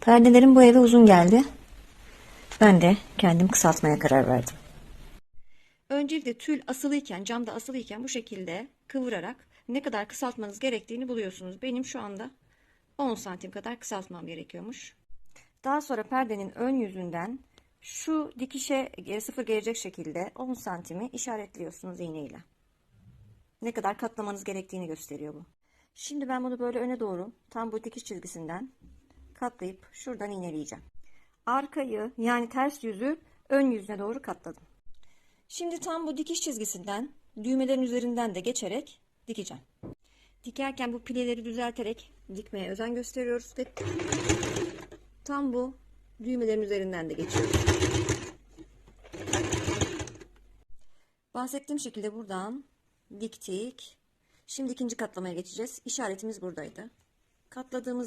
Perdelerim bu eve uzun geldi. Ben de kendim kısaltmaya karar verdim. Öncelikle tül asılıyken, camda asılıyken bu şekilde kıvırarak ne kadar kısaltmanız gerektiğini buluyorsunuz. Benim şu anda 10 santim kadar kısaltmam gerekiyormuş. Daha sonra perdenin ön yüzünden şu dikişe e, sıfır gelecek şekilde 10 santimi işaretliyorsunuz iğneyle. Ne kadar katlamanız gerektiğini gösteriyor bu. Şimdi ben bunu böyle öne doğru tam bu dikiş çizgisinden katlayıp şuradan iğneleyeceğim. Arkayı yani ters yüzü ön yüzüne doğru katladım. Şimdi tam bu dikiş çizgisinden düğmelerin üzerinden de geçerek dikeceğim. Dikerken bu pileleri düzelterek dikmeye özen gösteriyoruz ve tam bu düğmelerin üzerinden de geçiyoruz. Bahsettiğim şekilde buradan diktik. Şimdi ikinci katlamaya geçeceğiz. İşaretimiz buradaydı. Katladığımız